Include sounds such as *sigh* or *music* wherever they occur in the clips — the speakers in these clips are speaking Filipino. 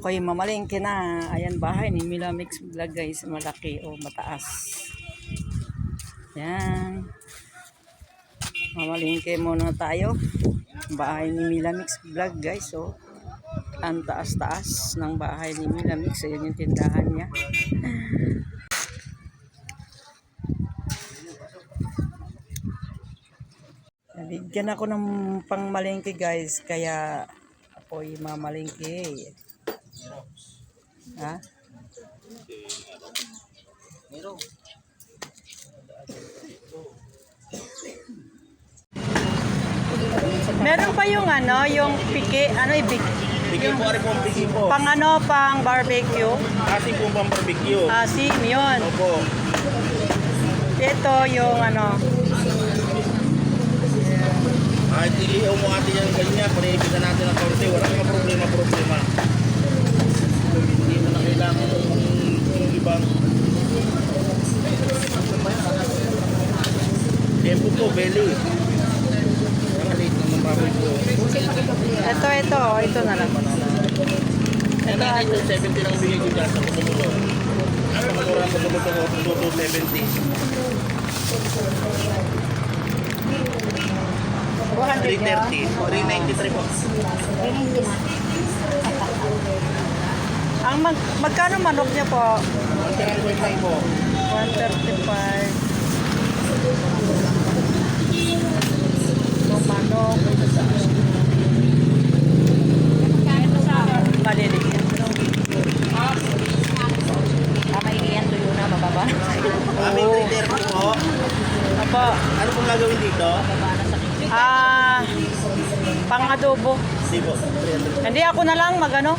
Ako'y mamalingki na. Ayan bahay ni Mila Mix Vlog guys. Malaki o mataas. Yan. Mamalingki muna tayo. Bahay ni Mila Mix Vlog guys. So, ang taas-taas ng bahay ni Mila Mix. Ayan yung tindahan niya. Nabigyan ako ng pangmalingki guys. Kaya ako'y mamalingki. Ha? Meron pa yung ano, yung piki, ano ibig, Bigyan po rin po bigyan po. pang ano, pang barbecue. Ating po pang barbecue. Asim, yun. Opo. Ito yung ano, kahit iliyaw mo atin yan ganyan, panipitan natin ang kaunti, wala mga problema-problema. Hindi mo na kailangan yung ibang Tempo to, belly. Ito, ito. Oh, ito na lang. Ito, ito. 70 lang bigay ko dyan sa kumulo. Ang pagkura sa kumulo ko, 270. 330. 393 po. Ang mag, magkano manok niya po? 135 po. 135. Yung manok. Malilit yan. Kamailian tuyo na, mababa. Aming 330 po. Apo, Ano pong gagawin dito? ah, pang adobo. Hindi po. 300. Hindi ako na lang magano.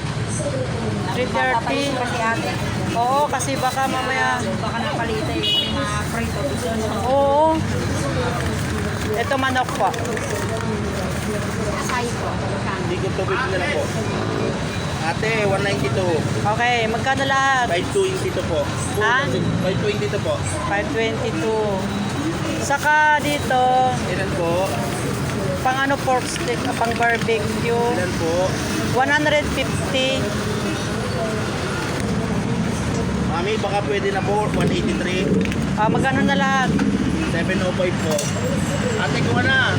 Papalis 330. kasi ate. Oo, kasi baka mamaya. Baka napalita yung mga prito. Oo. Ito manok po. Asay ko. Hindi ko tubig na lang po. Ate, 192. Okay, magkano lahat? 520 to po. Ha? 520 to po. 522. Saka dito, Ilan po? Pang ano pork stick, ah, pang barbecue, Ilan po? 150. Mami, baka pwede na po. 183. Ah, magkano na lahat? 705 po. Ate, kuha na.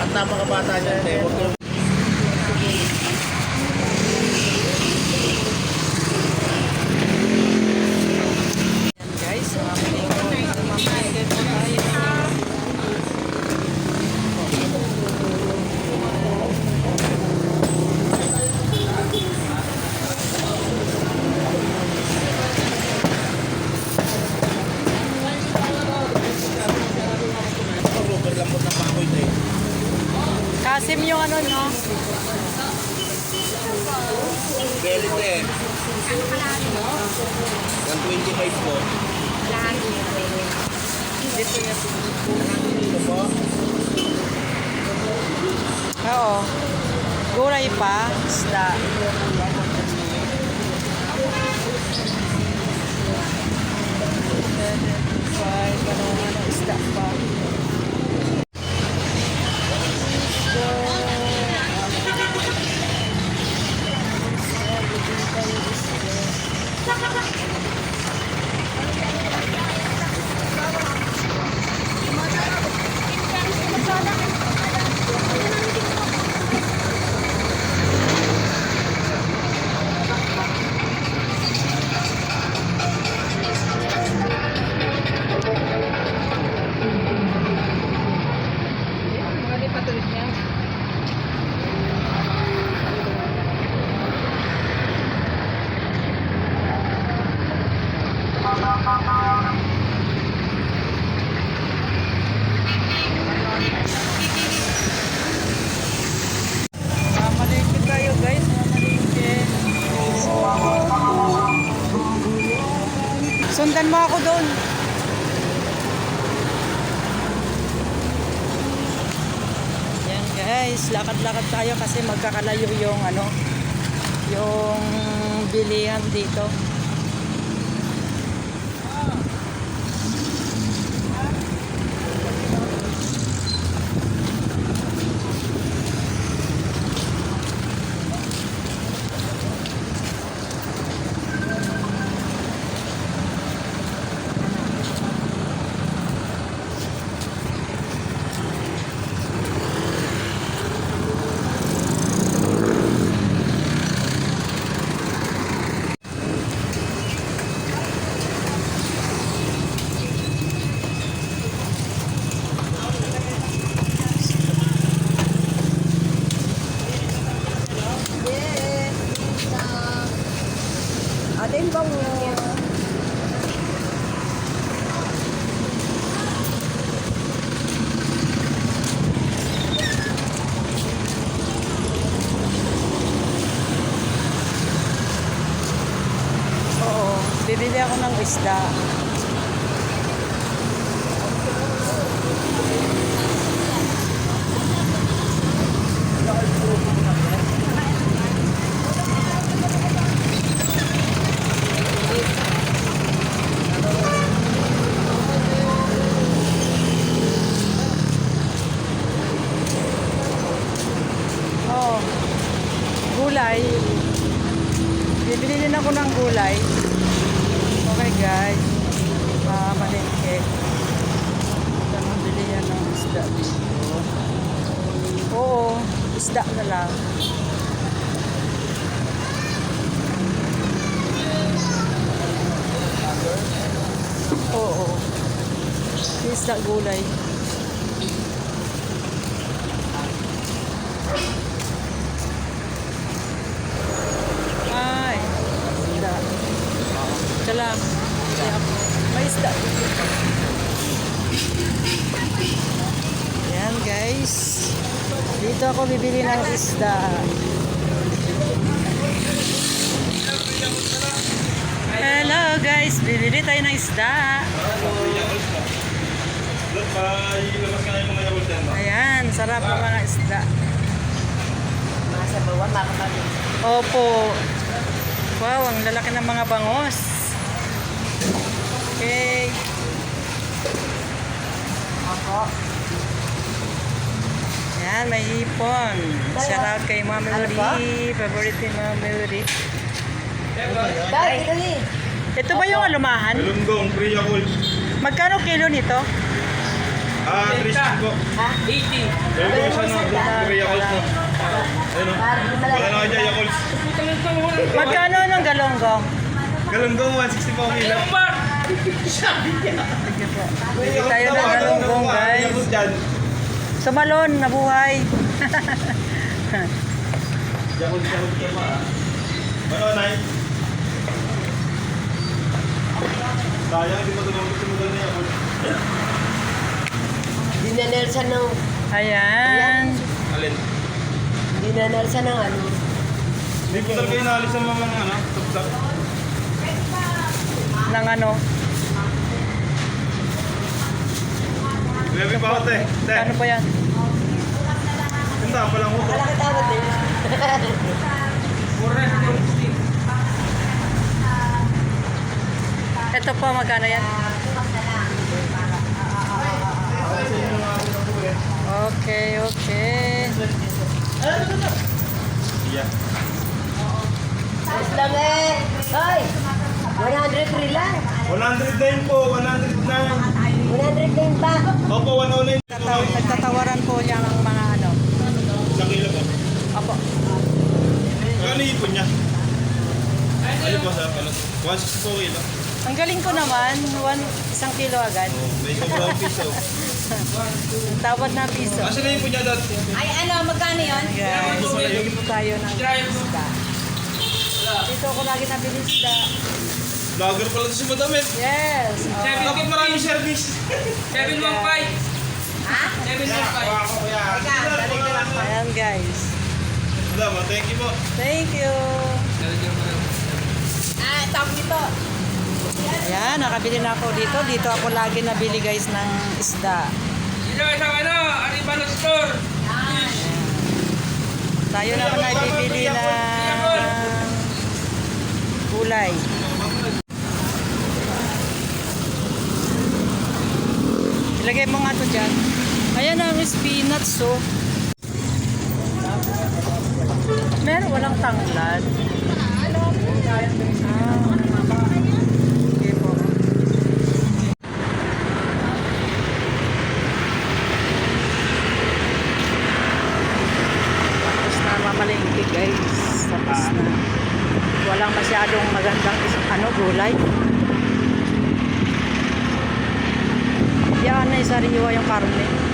At napakabata niya. Ate, huwag ko. Yan guys, mamili ko. Mamili po tayo. Super lambot ng baboy ito eh. Kasim yung ano, no? Ito eh. 125 po. Dito yan. Ito po. Oo. Gulay pa, isda. Five, ano, ano, isda pa. Sundan mo ako doon. Yan guys, lakad-lakad tayo kasi magkakalayo yung ano, yung bilihan dito. Atin bang Oo, bibili ako ng isda. Oh, gulay. Bibili din ako ng gulay. Okay guys, uh, malengke. Tanong bili yan ng isda dito. Oo, isda na lang. Oo. Isda gulay. Ay, isda. Lang. Kaya, May isda. Yan guys. Dito ako bibili ng isda. Hello guys, bibili tayo ng isda. Ayan, sarap ng mga isda. Nasa bawah, makakabit. Opo. Wow, ang lalaki ng mga bangos. Okay. Ako. Yan, may hipon. Shout out kay Mami Ano? Uri. Favorite ni Mami Uri. Dahil, ito ni. Ito ba yung alumahan? Galunggong, free Yakult. Magkano kilo nito? Ah, 3 ko. Ha? Meron ko isa no, free Yakult mo. Ayun o. Wala na kayo dyan, Yakult. Magkano ng galonggong? Galunggong, 160 po ang kilo. Sige po. Bili tayo ng galonggong guys. Dyan. Sumalon, nabuhay. Yakult, Yakult ka pa. ah. Ano, Nay? Sayang, hindi mo. Hindi na Nelson ng, Ayan. Alin? hindi na Nelson ng ano. Hindi po talaga inaalis ang mga ano, tuptap. Ng ano? Grabe pa ako, te. Te, Ano pa yan? tinda pa lang ko to. Wala ka tawad eh. Ito po, magkano yan? Okay, okay. Yeah. Tapos lang eh. Hoy! 103 lang. 109 po, 109. 110 pa. Opo, 109. Tataw nagtatawaran po niya ng mga ano. Isang kilo po. Apo. Ano ipon niya? Ano po sa pala? 160 po kilo. Ang galing ko naman, one, isang kilo agad. Oh, may sobrang *laughs* piso. Ang tawad na piso. Asa na ipon niya dot? Ay ano, magkano yun? Guys, bili po tayo ng isda. Dito ako lagi nabili isda. Vlogger pala to si Madam eh. Yes. Oh. Dapat maraming service. 715. Ha? 715. Ayan guys. Madam, ah, thank you po. Thank you. Ah, tawag nito. Ayan, nakabili na ako dito. Dito ako lagi nabili guys ng isda. Dito sa ano, Aribano Store. Tayo na ako nagbibili ng gulay. Ilagay mo nga to dyan. Ayan ang spinach so. Meron walang tanglad. Mamalengke guys. Tapos na. Walang masyadong magandang is- ano, gulay. Isariwa yung karne.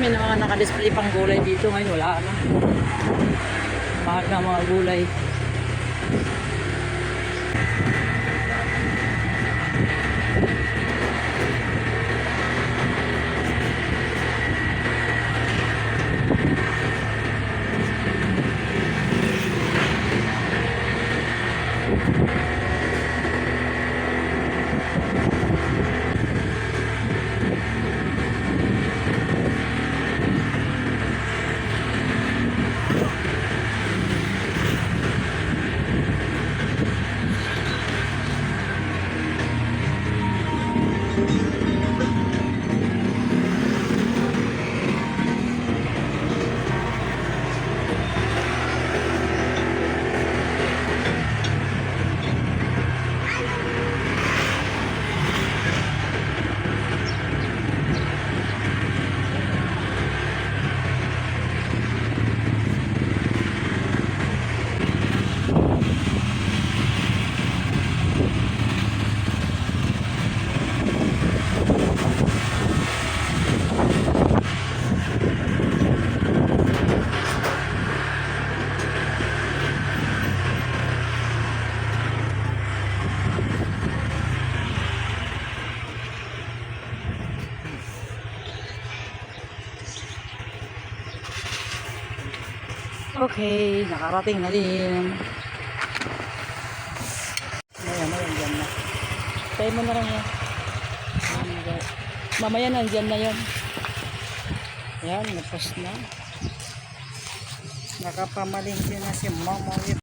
may mga nakadisplay pang gulay dito. Ngayon wala na. Mahal na mga gulay. Okay, nakarating na din. Ayan, ayan, dyan na. Tayo mo na lang yan. Ayan, Mamaya nandyan na yan. Ayan, napos na. Nakapamalingki na si Mama.